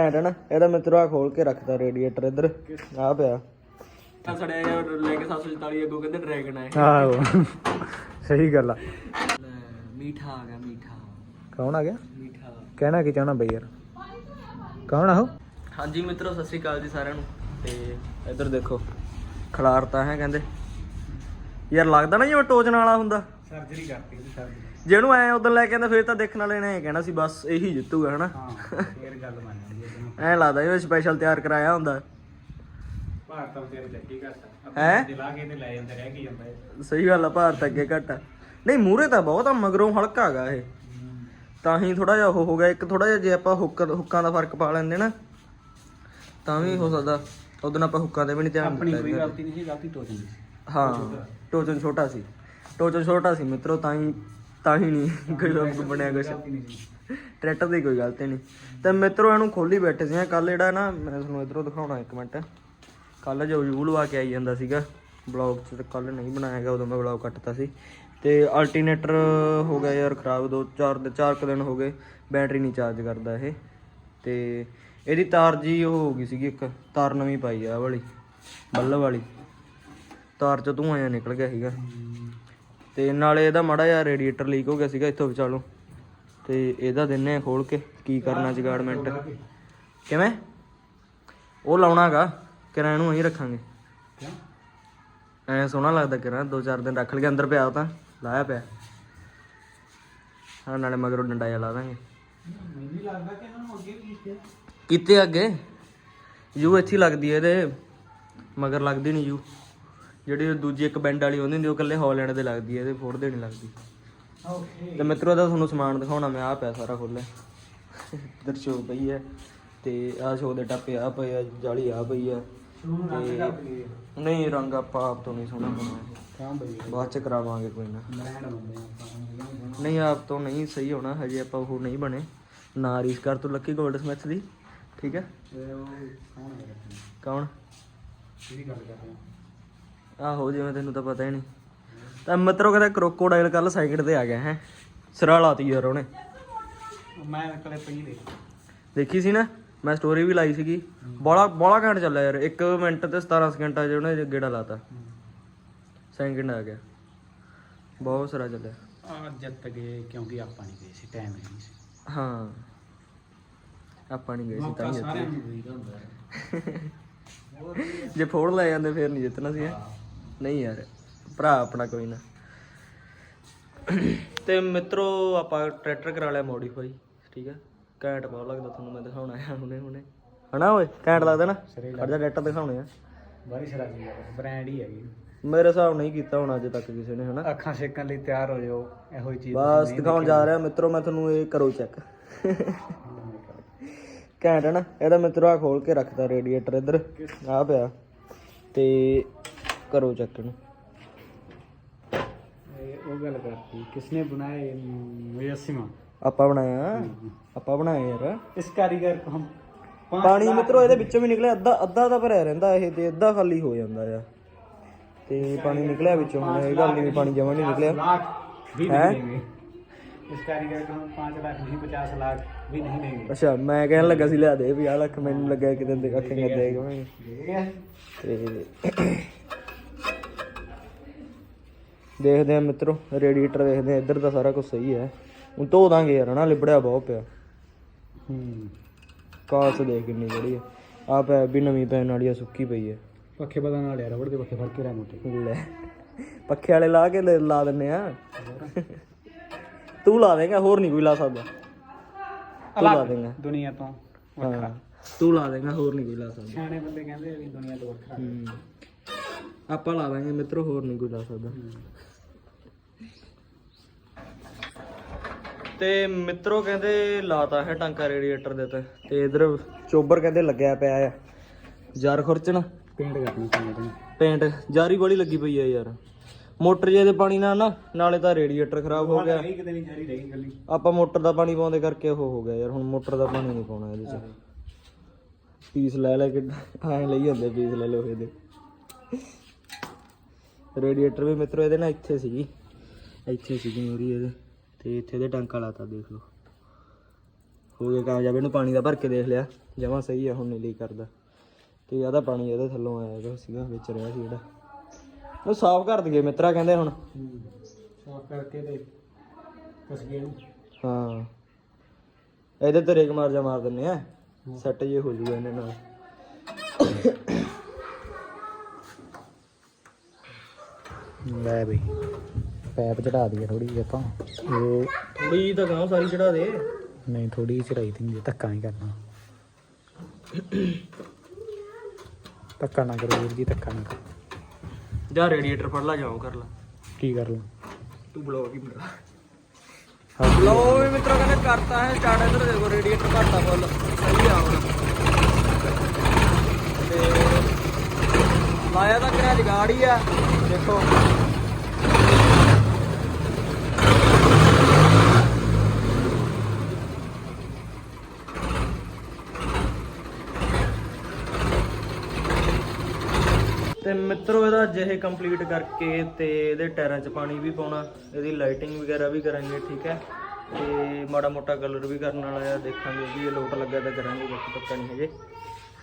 ਘੈਂਟ ਹੈ ਨਾ ਇਹਦਾ ਮਿੱਤਰੋ ਆ ਖੋਲ ਕੇ ਰੱਖਦਾ ਰੇਡੀਏਟਰ ਇੱਧਰ ਆ ਪਿਆ। ਤਾਂ ਸੜਿਆ ਜਿਹਾ ਲੈ ਕੇ 744 ਅੱਗੋਂ ਕਹਿੰਦੇ ਡਰੈਗਨ ਆਏ ਆਹੋ ਸਹੀ ਗੱਲ ਆ। ਮੀਠਾ ਆ ਗਿਆ ਮੀਠਾ। ਕੌਣ ਆ ਗਿਆ? ਮੀਠਾ। ਕਹਿਣਾ ਕੀ ਚਾਹਣਾ ਬਈ ਯਾਰ? ਕੌਣ ਆ ਉਹ? ਹਾਂਜੀ ਮਿੱਤਰੋ ਸਤਿ ਸ੍ਰੀ ਅਕਾਲ ਜੀ ਸਾਰਿਆਂ ਨੂੰ। ਤੇ ਇੱਧਰ ਦੇਖੋ ਖਿਲਾਰਤਾ ਹੈ ਕਹਿੰਦੇ। ਯਾਰ ਲੱਗਦਾ ਨਾ ਜਿਵੇਂ ਟੋਚਣ ਵਾਲਾ ਹੁੰਦਾ। ਸਰਜਰੀ ਕਰਤੀ ਉਹਦੀ ਸਰਜਰੀ ਜਿਹਨੂੰ ਐ ਉਦੋਂ ਲੈ ਕੇ ਆਂਦਾ ਫਿਰ ਤਾਂ ਦੇਖਣ ਵਾਲੇ ਨੇ ਇਹ ਕਹਿਣਾ ਸੀ ਬਸ ਇਹੀ ਜਿੱਤੂਗਾ ਹਨਾ? ਹਾਂ ਫੇਰ ਗੱਲ ਬਣ ਜਾਂਦੀ ਹੈ ਐ ਲੱਗਦਾ ਜਿਵੇਂ ਸਪੈਸ਼ਲ ਤਿਆਰ ਕਰਾਇਆ ਹੁੰਦਾ। ਭਾਰਤ ਤਾਂ ਤੇਰੇ ਚੱਕੀ ਘੱਟ ਹੈਂ? ਦਿਲਾ ਕੇ ਤੇ ਲੈ ਜਾਂਦੇ ਰਹਿ ਕੀ ਜਾਂਦਾ ਇਹ। ਸਹੀ ਗੱਲ ਆ ਭਾਰਤ ਅੱਗੇ ਘੱਟ ਆ। ਨਹੀਂ ਮੂਰੇ ਤਾਂ ਬਹੁਤ ਆ ਮਗਰੋਂ ਹਲਕਾ ਹੈਗਾ ਇਹ। ਤਾਂ ਹੀ ਥੋੜਾ ਜਿਹਾ ਉਹ ਹੋ ਗਿਆ ਇੱਕ ਥੋੜਾ ਜਿਹਾ ਜੇ ਆਪਾਂ ਹੁੱਕ ਹੁੱਕਾਂ ਦਾ ਫ਼ਰਕ ਪਾ ਲੈਂਦੇ ਨਾ ਤਾਂ ਵੀ ਹੋ ਸਕਦਾ। ਉਦੋਂ ਆਪਾਂ ਹੁੱਕਾਂ ਤੇ ਵੀ ਨਹੀਂ ਧਿਆਨ ਆਪਣੀ ਦਿੱਤਾ ਕੋਈ। ਗਲਤੀ ਨਹੀਂ ਸੀ ਗਲਤੀ ਟੋਚਨ ਦੀ ਹਾਂ ਟੋਚਨ ਛੋਟਾ ਸੀ। ਟੋਚਨ ਛੋਟਾ ਸੀ ਮਿੱਤਰੋ ਤਾਂ ਹੀ ਤਾਂ ਹੀ ਨਹੀਂ ਕੋਈ ਬਣਿਆ ਕੁਛ। ਟਰੈਕਟਰ ਦੀ ਕੋਈ ਗਲਤੀ ਨਹੀਂ। ਤੇ ਮਿੱਤਰੋ ਇਹਨੂੰ ਖੋਲੀ ਬੈਠੇ ਸੀ। ਕੱਲ ਜਿਹੜਾ ਨਾ ਮੈਂ ਤੁਹਾਨੂੰ ਇਧਰੋਂ ਦਿਖਾਉਣਾ ਇੱਕ ਮਿੰਟ। ਕੱਲ ਜੋ ਯੂ ਲਵਾ ਕੇ ਆਈ ਜਾਂਦਾ ਸੀਗਾ ਬਲੌਗ ਚ ਤੇ ਕੱਲ ਨਹੀਂ ਬਣਾਇਆ ਹੈਗਾ ਉਦੋਂ ਮੈਂ ਬਲੌਗ ਕੱਟਤਾ ਸੀ। ਤੇ ਅਲਟਰਨੇਟਰ ਹੋ ਗਿਆ ਯਾਰ ਖਰਾਬ ਦੋ ਚਾਰ ਦੇ ਚਾਰ ਕੁ ਦਿਨ ਹੋ ਗਏ ਬੈਟਰੀ ਨਹੀਂ ਚਾਰਜ ਕਰਦਾ ਇਹ। ਤੇ ਇਹਦੀ ਤਾਰ ਜੀ ਉਹ ਹੋ ਗਈ ਸੀਗੀ ਇੱਕ ਤਾਰ ਨਵੀਂ ਪਾਈ ਆ ਵਾਲੀ ਬੱਲਬ ਵਾਲੀ। ਤਾਰ ਚ ਧੂਆਂ ਜਿਹਾ ਨਿਕਲ ਗਿਆ ਸੀਗਾ। ਤੇ ਨਾਲੇ ਇਹਦਾ ਮਾੜਾ ਜਿਹਾ ਰੇਡੀਏਟਰ ਲੀਕ ਹੋ ਗਿਆ ਸੀਗਾ ਇੱਥੋਂ ਵਿਚਾਲੋਂ ਤੇ ਇਹਦਾ ਦਿੰਨੇ ਆ ਖੋਲ ਕੇ ਕੀ ਕਰਨਾ ਜਗਾੜਮੈਂਟ ਕਿਵੇਂ? ਉਹ ਲਾਉਣਾਗਾ ਕਿਰਾਂ ਨੂੰ ਅਸੀਂ ਰੱਖਾਂਗੇ। ਕਿਉਂ ਐ ਸੋਹਣਾ ਲੱਗਦਾ ਕਿਰਾਂ ਦੋ ਚਾਰ ਦਿਨ ਰੱਖ ਲਈਏ, ਅੰਦਰ ਪਿਆ ਉਹ ਤਾਂ, ਲਾਇਆ ਪਿਆ। ਹਾਂ, ਨਾਲੇ ਮਗਰੋਂ ਡੰਡਾ ਜਿਹਾ ਲਾ ਦਾਂਗੇ। ਮੈਨੂੰ ਲੱਗਦਾ ਕਿ ਇਹਨਾਂ ਨੂੰ ਅੱਗੇ? ਵੀ ਕੀਤੇ ਅੱਗੇ ਯੂ ਇੱਥੇ ਲੱਗਦੀ ਹੈ ਇਹਦੇ, ਮਗਰ ਲੱਗਦੀ ਨਹੀਂ ਯੂ। ਜਿਹੜੀ ਦੂਜੀ ਇੱਕ ਬੈਂਡ ਵਾਲੀ ਹੁੰਦੀ ਹੁੰਦੀ ਉਹ ਇਕੱਲੇ ਹੌਲੈਂਡ ਦੇ ਲੱਗਦੀ ਹੈ ਇਹਦੇ ਫੋੜਦੇ ਨਹੀਂ ਲੱਗਦੀ। ਓਕੇ ਤੇ ਮਿੱਤਰੋ ਦਾ ਤੁਹਾਨੂੰ ਸਮਾਨ ਦਿਖਾਉਣਾ ਮੈਂ ਆ ਪਿਆ ਸਾਰਾ ਖੋਲਿਆ ਇੱਧਰ ਸ਼ੋ ਪਈ ਹੈ ਤੇ ਆ ਸ਼ੋ ਦੇ ਟੱਪੇ ਆ ਪਏ ਆ ਜਾਲੀ ਆ ਪਈ ਆ। ਤੇ- ਨਹੀਂ ਰੰਗ ਆਪਾਂ ਆਪ ਤੋਂ ਨਹੀਂ ਸੋਹਣਾ ਬਣਾਇਆ। ਬਾਅਦ ਚ ਕਰਾਵਾਂਗੇ ਕੋਈ ਨਾ। ਨਹੀਂ ਆਪ ਤੋਂ ਨਹੀਂ ਸਹੀ ਹੋਣਾ ਹਜੇ ਆਪਾਂ ਉਹ ਨਹੀਂ ਬਣੇ। ਨਾ ਰੀਸ ਕਰ ਤੂੰ ਲੱਕੀ ਗੋਲਡ ਸਮਿਥ ਦੀ ਠੀਕ ਹੈ? ਕੌਣ ਹੈ? ਕੌਣ? ਕਿਹਦੀ ਗੱਲ ਕਰ ਰਹੇ ਆਹੋ ਜਿਵੇਂ ਤੈਨੂੰ ਤਾਂ ਪਤਾ ਹੀ ਨਹੀਂ। ਤਾਂ ਮਿੱਤਰੋ ਕਹਿੰਦਾ ਕਰੋਕੋਡਾਈਲ ਕੱਲ ਸਾਈਕਲ ਤੇ ਆ ਗਿਆ ਹੈ। ਸਿਰਾ ਲਾਤੀ ਯਾਰ ਉਹਨੇ। ਮੈਂ ਕਲੇ ਪਈ ਦੇ ਦੇਖੀ ਸੀ ਨਾ? ਮੈਂ ਸਟੋਰੀ ਵੀ ਲਾਈ ਸੀਗੀ। ਬੋਲਾ ਬੋਲਾ ਘੰਟ ਚੱਲਿਆ ਯਾਰ। 1 ਮਿੰਟ ਤੇ 17 ਸਕਿੰਟਾਂ 'ਚ ਉਹਨੇ ਗੇੜਾ ਲਾਤਾ। ਸੈਕਿੰਡ ਆ ਗਿਆ। ਬਹੁਤ ਸਾਰਾ ਚੱਲਿਆ। ਆ ਜਿੱਤ ਗਏ ਕਿਉਂਕਿ ਆਪਾਂ ਨਹੀਂ ਗਏ ਸੀ ਟਾਈਮ ਨਹੀਂ ਸੀ। ਹਾਂ। ਆਪਾਂ ਨਹੀਂ ਗਏ ਸੀ ਤਾਂ ਹੀ ਜਿੱਤੇ। ਜੇ ਫੋੜ ਲੈ ਜਾਂਦੇ ਫੇਰ ਨਹੀਂ ਜਿੱਤਣਾ ਸੀ ਹੈਂ। ਨਹੀਂ ਯਾਰ ਭਰਾ ਆਪਣਾ ਕੋਈ ਨਾ। ਤੇ ਮਿੱਤਰੋ ਆਪਾਂ ਟਰੈਕਟਰ ਕਰਾ ਲਿਆ ਮੋਡੀਫਾਈ ਠੀਕ ਹੈ ਘੈਂਟ ਬਹੁਤ ਲੱਗਦਾ ਤੁਹਾਨੂੰ ਮੈਂ ਦਿਖਾਉਣਾ ਆ ਹੁਣੇ ਹੁਣੇ। ਹਨਾ ਓਏ? ਘੈਂਟ ਲੱਗਦਾ ਨਾ? ਸਿਰੇ ਖੜਦਾ ਟਰੈਕਟਰ ਦਿਖਾਉਣੇ ਆ। ਬਾਰੀ ਸ਼ਰਾਬੀ ਹੈ ਬ੍ਰਾਂਡ ਹੀ ਹੈਗੀ। ਮੇਰੇ ਹਿਸਾਬ ਨਹੀਂ ਕੀਤਾ ਹੁਣ ਅਜੇ ਤੱਕ ਕਿਸੇ ਨੇ ਹਨਾ? ਅੱਖਾਂ ਸੇਕਣ ਲਈ ਤਿਆਰ ਹੋ ਜਾਓ ਇਹੋ ਹੀ ਚੀਜ਼ ਬਸ ਦਿਖਾਉਣ ਜਾ ਰਿਹਾ ਮਿੱਤਰੋ ਮੈਂ ਤੁਹਾਨੂੰ ਇਹ ਕਰੋ ਚੈੱਕ ਘੈਂਟ ਹੈ ਨਾ? ਇਹਦਾ ਮਿੱਤਰੋ ਆ ਖੋਲ ਕੇ ਰੱਖਦਾ ਰੇਡੀਏਟਰ ਇੱਧਰ ਆ ਪਿਆ। ਤੇ ਕਰੋ ਚੈੱਕ ਇਹਨੂੰ ਇਹ ਉਹ ਗੱਲ ਕਰਤੀ ਕਿਸਨੇ ਬਣਾਏ ਮੁਯਸਿਮਾ ਆਪਾਂ ਬਣਾਇਆ ਆਪਾਂ ਬਣਾਇਆ ਯਾਰ ਇਸ ਕਾਰੀਗਰ ਕੋ ਹਮ ਪਾਣੀ ਮਿੱਤਰੋ ਇਹਦੇ ਵਿੱਚੋਂ ਵੀ ਨਿਕਲਿਆ ਅੱਧਾ ਅੱਧਾ ਤਾਂ ਭਰਿਆ ਰਹਿੰਦਾ ਇਹ ਤੇ ਅੱਧਾ ਖਾਲੀ ਹੋ ਜਾਂਦਾ ਆ ਤੇ ਪਾਣੀ ਨਿਕਲਿਆ ਵਿੱਚੋਂ ਹੁਣ ਇਹ ਗੱਲ ਨਹੀਂ ਵੀ ਪਾਣੀ ਜਮਾ ਨਹੀਂ ਨਿਕਲਿਆ लाख भी हैं? नहीं देंगे इस कारीगर को हम पाँच लाख नहीं पचास लाख भी नहीं देंगे ਅੱਛਾ ਮੈਂ ਕਹਿਣ ਲੱਗਾ ਸੀ ਲਿਆ ਦੇ 50 ਲੱਖ ਮੈਨੂੰ ਲੱਗਾ ਕਿਤੇ ਦੇ ਅੱਖਾਂ ਦੇ ਦੇਗਾ ठीक है ਤੇ ਦੇਖਦੇ ਆ ਮਿੱਤਰੋ ਰੇਡੀਏਟਰ ਦੇਖਦੇ ਆ ਇੱਧਰ ਦਾ ਸਾਰਾ ਕੁਝ ਸਹੀ ਹੈ। ਹੁਣ ਧੋ ਦਾਂਗੇ ਯਾਰ ਹਨਾ ਲਿਬੜਿਆ ਬਹੁਤ ਪਿਆ। ਹੂੰ। ਕਾਸ ਦੇਖ ਕਿੰਨੀ ਜਿਹੜੀ ਹੈ। ਆ ਪੈ ਵੀ ਨਵੀਂ ਪੈਣ ਵਾਲੀ ਸੁੱਕੀ ਪਈ ਹੈ। ਪੱਖੇ ਬਦਲਣ ਵਾਲੇ ਆ ਰਬੜ ਦੇ ਪੱਖੇ ਫੜ ਕੇ ਰਹਿ ਮੋਟੇ। ਲੈ ਪੱਖੇ ਵਾਲੇ ਲਾ ਕੇ ਲਾ ਦਿੰਨੇ ਆ ਤੂੰ ਲਾ ਦੇਗਾ ਹੋਰ ਨਹੀਂ ਕੋਈ ਲਾ ਸਕਦਾ। ਤੂੰ ਲਾ ਦੇਗਾ। ਦੁਨੀਆ ਤੋਂ ਵੱਖਰਾ। ਤੂੰ ਲਾ ਦੇਗਾ ਹੋਰ ਨਹੀਂ ਕੋਈ ਲਾ ਸਕਦਾ। ਸਿਆਣੇ ਬੰਦੇ ਕਹਿੰਦੇ ਵੀ ਦੁਨੀਆ ਤੋਂ ਵੱਖਰਾ। ਆਪਾਂ ਲਾ ਦਾਂਗੇ ਮਿੱਤਰੋ ਹੋਰ ਨਹੀਂ ਕੋਈ ਲਾ ਸਕਦਾ। ਤੇ ਮਿੱਤਰੋ ਕਹਿੰਦੇ ਲਾਤਾ ਹੈ ਟਾਂਕਾ ਰੇਡੀਏਟਰ ਦੇ ਤੇ ਤੇ ਇਧਰ ਚੋਬਰ ਕਹਿੰਦੇ ਲੱਗਿਆ ਪਿਆ ਆ। ਜਰ ਖੁਰਚਣ। ਪੇਂਟ ਕਰਨੀ ਚਾਹੀਦੀ ਪੇਂਟ ਜਾਰੀ ਬੜੀ ਲੱਗੀ ਪਈ ਆ ਯਾਰ। ਮੋਟਰ ਜੇ ਦੇ ਪਾਣੀ ਨਾਲ ਨਾ ਨਾਲੇ ਤਾਂ ਰੇਡੀਏਟਰ ਖਰਾਬ ਹੋ ਗਿਆ। ਨਹੀਂ ਕਿਤੇ ਨਹੀਂ ਜਾਰੀ ਰਹੀ ਗੱਲੀ। ਆਪਾਂ ਮੋਟਰ ਦਾ ਪਾਣੀ ਪਾਉਂਦੇ ਕਰਕੇ ਉਹ ਹੋ ਗਿਆ ਯਾਰ ਹੁਣ ਮੋਟਰ ਦਾ ਪਾਣੀ ਨਹੀਂ ਪਾਉਣਾ ਇਹਦੇ ਚ। ਪੀਸ ਲੈ ਲੈ ਕੇ ਐਂ ਲਈ ਜਾਂਦੇ ਪੀਸ ਲੈ ਲੋਹੇ ਦੇ ਰੇਡੀਏਟਰ ਵੀ ਮਿੱਤਰੋ ਇਹਦੇ ਨਾਲ ਇੱਥੇ ਸੀਗੀ। ਇੱਥੇ ਸੀਗੀ ਮੇਰੀ ਇਹਦੇ। ਤੇ ਇੱਥੇ ਦੇ ਟਾਂਕਾ ਲਾਤਾ ਦੇਖ ਲਓ। ਹੋ ਗਿਆ ਕਾਮਯਾਬ ਇਹਨੂੰ ਪਾਣੀ ਦਾ ਭਰ ਕੇ ਦੇਖ ਲਿਆ। ਜਮਾ ਸਹੀ ਆ ਹੁਣ ਨਹੀਂ ਲੀਕ ਕਰਦਾ। ਤੇ ਜ਼ਿਆਦਾ ਪਾਣੀ ਇਹਦੇ ਥੱਲੋਂ ਆਇਆ ਹੈਗਾ ਸੀਗਾ ਵਿੱਚ ਰਿਹਾ ਸੀ ਜਿਹੜਾ। ਉਹ ਸਾਫ਼ ਕਰ ਦਈਏ ਮਿੱਤਰਾ ਕਹਿੰਦੇ ਹੁਣ। ਸਾਫ਼ ਕਰਕੇ ਤੇ ਕਸਗੇ ਨੂੰ ਹਾਂ। ਇਹਦੇ ਤੇ ਰੇਗ ਮਾਰ ਜਾ ਮਾਰ ਦਿੰਨੇ ਆ। ਸੈੱਟ ਜੇ ਹੋ ਜੂਗਾ ਇਹਨੇ ਨਾਲ। ਲੈ ਬਈ। ਪੈਪ ਚੜਾ ਦਈਏ ਥੋੜੀ ਜਿਹੀ ਆਪਾਂ। ਇਹ ਥੋੜੀ ਜਿਹੀ ਤਾਂ ਗਾਂ ਸਾਰੀ ਚੜਾ ਦੇ। ਨਹੀਂ ਥੋੜੀ ਜਿਹੀ ਚੜਾਈ ਦੀ ਧੱਕਾ ਨਹੀਂ ਕਰਨਾ। ਧੱਕਾ ਨਾ ਕਰੋ ਵੀਰ ਜੀ ਧੱਕਾ ਨਾ ਕਰੋ। ਜਾਂ ਰੇਡੀਏਟਰ ਫੜ ਲਾ ਜਾਓ ਕਰ ਲਾ। ਕੀ ਕਰ ਲਾਂ? ਤੂੰ ਬਲੌਗ ਹੀ ਬਣਾ ਲੋ ਵੀ ਮਿੱਤਰੋ ਕਹਿੰਦੇ ਕਰਤਾ ਹੈ ਸਟਾਰਟ ਇਧਰ ਦੇਖੋ ਰੇਡੀਏਟਰ ਘੱਟਾ ਫੁੱਲ। ਸਹੀ ਆ ਹੁਣ। ਤੇ ਲਾਇਆ ਤਾਂ ਕਿਹੜਾ ਜਗਾੜ ਹੀ ਆ। ਦੇਖੋ। ਤੇ ਮਿੱਤਰੋ, ਇਹਦਾ ਜਿਹੇ ਕੰਪਲੀਟ ਕਰਕੇ ਤੇ ਇਹਦੇ ਟਾਇਰਾਂ 'ਚ ਪਾਣੀ ਵੀ ਪਾਉਣਾ, ਇਹਦੀ ਲਾਈਟਿੰਗ ਵਗੈਰਾ ਵੀ ਕਰਾਂਗੇ, ਠੀਕ ਹੈ? ਤੇ ਮਾੜਾ ਮੋਟਾ ਕਲਰ ਵੀ ਕਰਨ ਵਾਲਾ ਆ, ਦੇਖਾਂਗੇ ਵੀ ਇਹ ਲੋਟ ਲੱਗਿਆ ਤਾਂ ਕਰਾਂਗੇ, ਬਾਕੀ ਪੱਕਾ ਨਹੀਂ ਹਜੇ।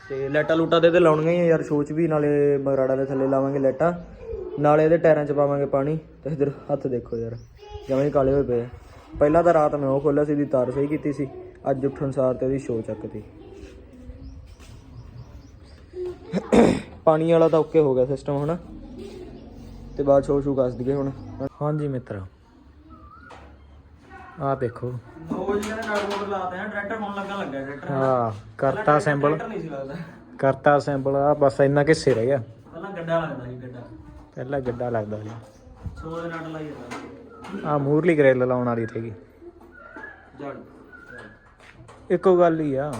ਤੇ ਲਾਈਟਾਂ ਲੂਟਾਂ ਤੇ ਲਾਉਣੀਆਂ ਹੀ ਆ ਯਾਰ ਸੋਚ ਵੀ ਨਾਲੇ ਮਗਰਾੜਾ ਦੇ ਥੱਲੇ ਲਾਵਾਂਗੇ ਲਾਈਟਾਂ। ਨਾਲੇ ਇਹਦੇ ਟਾਇਰਾਂ 'ਚ ਪਾਵਾਂਗੇ ਪਾਣੀ, ਤੇ ਇਧਰ ਹੱਥ ਦੇਖੋ ਯਾਰ, ਜਮਾਂ ਹੀ ਕਾਲੇ ਹੋਏ ਪਏ ਪਹਿਲਾਂ ਤਾਂ ਰਾਤ ਮੈਂ ਉਹ ਖੋਲਿਆ ਸੀ ਦੀ ਤਾਰ ਸਹੀ ਕੀਤੀ ਸੀ, ਅੱਜ ਉੱਠਣ ਸਾਰ ਤੇ ਇਹਦੀ ਸ਼ੋ ਚੱਕਤੀ। ਪਾਣੀ ਵਾਲਾ ਤਾਂ ਓਕੇ ਹੋ ਗਿਆ ਸਿਸਟਮ ਹਨਾ? ਤੇ ਬਾਅਦ ਸ਼ੋ ਸ਼ੂ ਕੱਸ ਦਈਏ ਹੁਣ। ਹਾਂਜੀ ਮਿੱਤਰ। ਦੇਖੋ। ਲਾਤੇ ਆ ਹੁਣ ਲੱਗਾ ਹਾਂ ਕਰਤਾ ਸੈਂਬਲ ਨਹੀਂ ਸੀ ਲੱਗਦਾ। ਕਰਤਾ ਸੈਂਬਲ ਆ ਬਸ ਇੰਨਾ ਕਿੱਸੇ ਰਹਿ ਗਿਆ। ਪਹਿਲਾਂ ਗੱਡਾ ਲੱਗਦਾ ਸੀ ਗੱਡਾ। ਪਹਿਲਾਂ ਗੱਡਾ ਲੱਗਦਾ ਸੀ। ਸੋ ਦੇ ਨਟ ਲਾਈ ਜਾਂਦਾ ਆ ਮੂਰਲੀ ਗ੍ਰਿਲ ਲਾਉਣ ਵਾਲੀ ਸੀਗੀ ਜੜ। ਇੱਕੋ ਗੱਲ ਹੀ ਆ।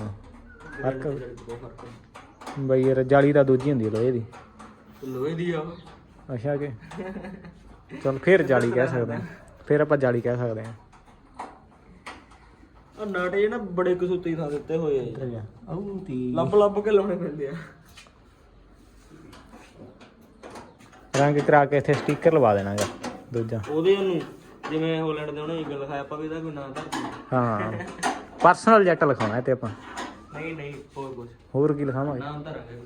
ਫ਼ਰਕ ਬਈ ਯਾਰ ਜਾਲੀ ਤਾਂ ਦੂਜੀ ਹੁੰਦੀ ਆ ਲੋਹੇ ਦੀ। ਲੋਹੇ ਦੀ ਆ। ਅੱਛਾ ਕਿ? ਚਲ ਫਿਰ ਜਾਲੀ ਕਹਿ ਸਕਦੇ ਆ। ਫਿਰ ਆਪਾਂ ਜਾਲੀ ਕਹਿ ਸਕਦੇ ਆ। ਆ ਨਟ ਇਹ ਨਾ ਬੜੇ ਕਸੂਤੀ ਥਾਂ ਦਿੱਤੇ ਹੋਏ ਆ ਜੀ। ਆਉ ਤੀ। ਲੱਭ ਲੱਭ ਕੇ ਲਾਉਣੇ ਪੈਂਦੇ ਆ। ਰੰਗ ਕਰਾ ਕੇ ਇੱਥੇ ਸਟicker ਲਵਾ ਦੇਣਾਗਾ ਦੂਜਾ। ਉਹਦੇ ਨੂੰ ਜਿਵੇਂ ਹੋਲੈਂਡ ਦੇ ਉਹਨੇ ਈਗਲ ਲਿਖਾਇਆ ਆਪਾਂ ਵੀ ਇਹਦਾ ਕੋਈ ਨਾਂ ਧਰ ਹਾਂ। ਪਰਸਨਲ ਜੈਟ ਲਿਖਾਉਣਾ ਇਹ ਤੇ ਆਪਾਂ। ਨਹੀਂ ਨਹੀਂ ਹੋਰ ਕੁਝ ਹੋਰ ਕੀ ਲਿਖਾਵਾਂਗੇ ਨਾਮ ਧਰਾਂਗੇ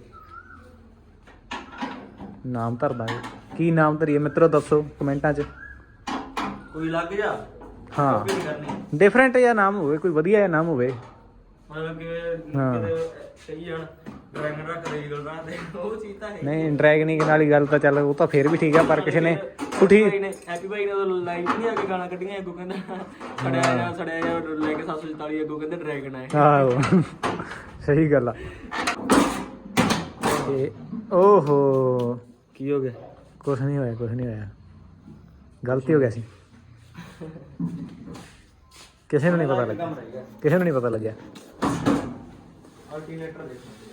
ਨਾਮ ਧਰ ਦਾਂਗੇ ਕੀ ਨਾਮ ਧਰੀਏ ਮਿੱਤਰੋ ਦੱਸੋ ਕਮੈਂਟਾਂ 'ਚ। ਕੋਈ ਲੱਗ ਜਾ? ਹਾਂ। ਕਾਪੀ ਨਹੀਂ ਕਰਨੀ। ਡਿਫਰੈਂਟ ਜਿਹਾ ਨਾਮ ਹੋਵੇ ਕੋਈ ਵਧੀਆ ਜਿਹਾ ਨਾਮ ਹੋਵੇ। ਮਤਲਬ ਕਿ ਹਾਂ। ਕਿਤੇ ਸਹੀ ਜਾਣ। ਡਰੈਗਨ ਰੱਖ ਦੇ ਈਗਲ ਰੱਖ ਦੇ ਉਹ ਚੀਜ਼ ਤਾਂ ਹੈ ਨਹੀਂ ਡਰੈਗਨਿੰਗ ਵਾਲੀ ਗੱਲ ਤਾਂ ਚੱਲ ਉਹ ਤਾਂ ਫੇਰ ਵੀ ਠੀਕ ਆ ਪਰ ਕਿਸੇ ਨੇ ਪੁੱਠੀ ਹੈਪੀ ਭਾਈ ਨੇ ਉਹ ਲਾਈਨ ਨਹੀਂ ਆ ਕੇ ਗਾਣਾ ਕੱਢੀਆਂ ਅੱਗੋਂ ਕਹਿੰਦਾ ਸੜਿਆ ਜਾ ਸੜਿਆ ਜਾ ਲੈ ਕੇ 744 ਅੱਗੋਂ ਕਹਿੰਦੇ ਡਰੈਗਨ ਆਏ ਆਹੋ। ਸਹੀ ਗੱਲ ਆ। ਤੇ ਓਹੋ। ਕੀ ਹੋ ਗਿਆ? ਕੁਛ ਨਹੀਂ ਹੋਇਆ ਕੁਛ ਨਹੀਂ ਹੋਇਆ। ਗਲਤੀ ਹੋ ਗਿਆ ਸੀ। ਕਿਸੇ ਨੂੰ ਨਹੀਂ ਪਤਾ ਲੱਗਿਆ। ਕਿਸੇ ਨੂੰ ਨਹੀਂ ਪਤਾ ਲੱਗਿਆ। ਅਲਟਰਨੇਟਰ ਦੇਖੋ।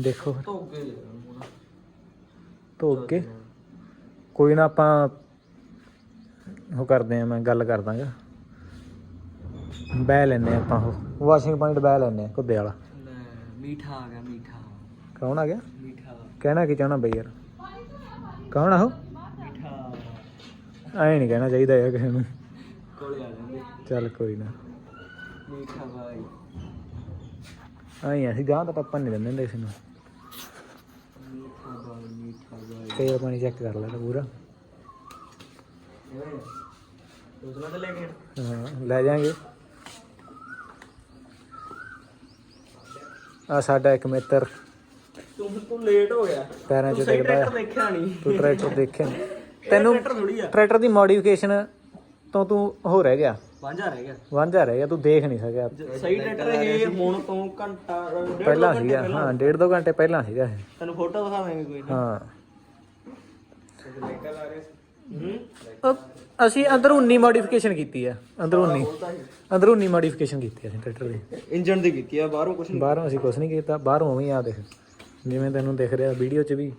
ਦੇਖੋ ਧੋਕੇ ਦੇਖੋ ਧੋ ਕੇ। ਕੋਈ ਨਾ ਆਪਾਂ ਉਹ ਕਰਦੇ ਆ ਮੈਂ ਗੱਲ ਕਰ ਦਾਂਗਾ। ਬਹਿ ਲੈਨੇ ਆਪਾਂ ਉਹ। ਵਾਸ਼ਿੰਗ ਪੁਆਇੰਟ ਬਹਿ ਲੈਨੇ ਕੁੱਦੇ ਵਾਲਾ। ਮੀਠਾ ਆ ਗਿਆ ਮੀਠਾ। ਕੌਣ ਆ ਗਿਆ? ਮੀਠਾ। ਕਹਿਣਾ ਕੀ ਚਾਹਣਾ ਬਈ ਯਾਰ? ਕੌਣ ਆ ਉਹ? ਮੀਠਾ। ਐ ਨਹੀਂ ਕਹਿਣਾ ਚਾਹੀਦਾ ਯਾਰ ਕਿਸੇ ਨੂੰ। ਕੋਲੇ ਆ ਜਾਂਦੇ। ਚੱਲ ਕੋਈ ਨਾ। ਮੀਠਾ ਭਾਈ ਐਂ ਅਸੀਂ ਗਾਂ ਤਾਂ ਟੱਪਣ ਨਹੀਂ ਦਿੰਦੇ ਹੁੰਦੇ ਕਿਸੇ ਨੂੰ। ਕਈ ਵਾਰ ਪਾਣੀ ਚੈੱਕ ਕਰ ਲੈਣਾ ਪੂਰਾ। ਦੂਸਰਾ ਤੇ ਲੈ ਕੇ ਹਾਂ ਲੈ ਜਾਾਂਗੇ। ਆ ਸਾਡਾ ਇੱਕ ਮਿੱਤਰ। ਤੂੰ ਤੂੰ ਲੇਟ ਹੋ ਗਿਆ। ਪੈਰਾਂ 'ਚ ਡਿੱਗਦਾ ਟਰੈਕਟਰ ਦੇਖਿਆ ਨਹੀਂ। ਤੂੰ ਟਰੈਕਟਰ ਦੇਖਿਆ ਨੀ। ਤੈਨੂੰ ਟਰੈਕਟਰ ਦੀ ਮੋਡੀਫਿਕੇਸ਼ਨ ਤੋਂ ਤੂੰ ਹੋ ਰਹਿ ਗਿਆ। ਵਾਂਝਾ ਰਹਿ ਗਿਆ। ਵਾਂਝਾ ਰਹਿ ਗਿਆ ਤੂੰ ਦੇਖ ਨਹੀਂ ਸਕਿਆ। ਜ- ਸਹੀ ਟਰੈਕਟਰ ਇਹ ਹੁਣ ਤੋਂ ਘੰਟਾ ਡੇਢ ਪਹਿਲਾਂ ਘੰਟੇ ਸੀਗਾ ਹਾਂ ਡੇਢ ਦੋ ਘੰਟੇ ਪਹਿਲਾਂ ਸੀਗਾ ਇਹ। ਤੈਨੂੰ ਫੋਟੋ ਦਿਖਾਵਾਂਗੇ ਕੋਈ ਨਾ। ਹਾਂ। ਹੂੰ? ਅਸੀਂ ਅੰਦਰੂਨੀ ਮੋਡੀਫਿਕੇਸ਼ਨ ਕੀਤੀ ਆ ਅੰਦਰੂਨੀ। ਅੰਦਰੂਨੀ ਮੋਡੀਫਿਕੇਸ਼ਨ ਕੀਤੀ ਆ ਅਸੀਂ ਟਰੈਕਟਰ ਦੀ। ਇੰਜਨ ਦੀ ਕੀਤੀ ਆ ਬਾਹਰੋਂ ਕੁਝ ਬਾਹਰੋਂ ਅਸੀਂ ਕੁਝ ਨਹੀਂ ਕੀਤਾ ਬਾਹਰੋਂ ਉਵੇਂ ਹੀ ਆ ਦੇਖ। ਜਿਵੇਂ ਤੈਨੂੰ ਦਿਖ ਰਿਹਾ ਵੀਡੀਓ 'ਚ ਵੀ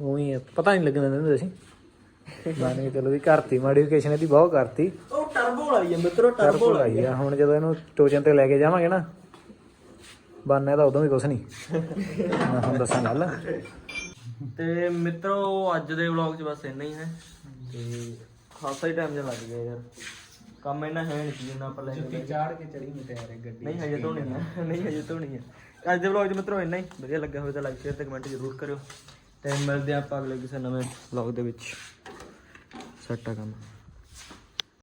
ਉਵੇਂ ਹੀ ਆ। ਪਤਾ ਨਹੀਂ ਲੱਗਣ ਦਿੰਦੇ ਅਸੀਂ। ਮੰਨ ਚਲੋ ਵੀ ਕਰਤੀ ਮੋਡੀਫਿਕੇਸ਼ਨ ਇਹਦੀ ਬਹੁਤ ਕਰਤੀ। ਟਰਬੋ ਵਾਲੀ ਹੈ ਮਿੱਤਰੋ ਟਰਬੋ ਲਾਈ ਆ। ਹੁਣ ਜਦੋਂ ਇਹਨੂੰ ਟੋਜਨ ਤੇ ਲੈ ਕੇ ਜਾਵਾਂਗੇ ਨਾ ਬਾਨੇ ਤਾਂ ਉਦੋਂ ਵੀ ਕੁਝ ਨਹੀਂ। ਮੈਂ ਹੁਣ ਦੱਸਾਂ ਗੱਲ। ਤੇ ਮਿੱਤਰੋ ਅੱਜ ਦੇ ਵਲੌਗ 'ਚ ਬਸ ਇੰਨਾ ਹੀ ਹੈ। ਤੇ ਖਾਸਾ ਹੀ ਟਾਈਮ ਜਿਹਾ ਲੱਗ ਗਿਆ ਯਾਰ। ਕੰਮ ਇਹਨਾਂ ਹੈ ਨਹੀਂ ਜਿੰਨਾ ਆਪਾਂ ਲੈ ਕੇ। ਚਾੜ ਕੇ ਚੜੀ ਮਟਿਆਰੇ ਗੱਡੀ ਨਹੀਂ ਹਜੇ ਧੋਣੀ ਆ। ਨਹੀਂ ਹਜੇ ਧੋਣੀ ਆ। ਅੱਜ ਦੇ ਵਲੌਗ 'ਚ ਮਿੱਤਰੋ ਇੰਨਾ ਹੀ। ਵਧੀਆ ਲੱਗਾ ਹੋਵੇ ਤਾਂ ਲਾਈਕ ਸ਼ੇਅਰ ਤੇ ਕਮੈਂਟ ਜ਼ਰੂਰ ਕਰਿਓ। ਤੇ ਮਿਲਦੇ ਆਪਾਂ ਅਗਲੇ ਕਿਸੇ ਨਵੇਂ ਵਲੌਗ ਦੇ ਵਿੱਚ। ਸੱਟਾ ਕੰਮ।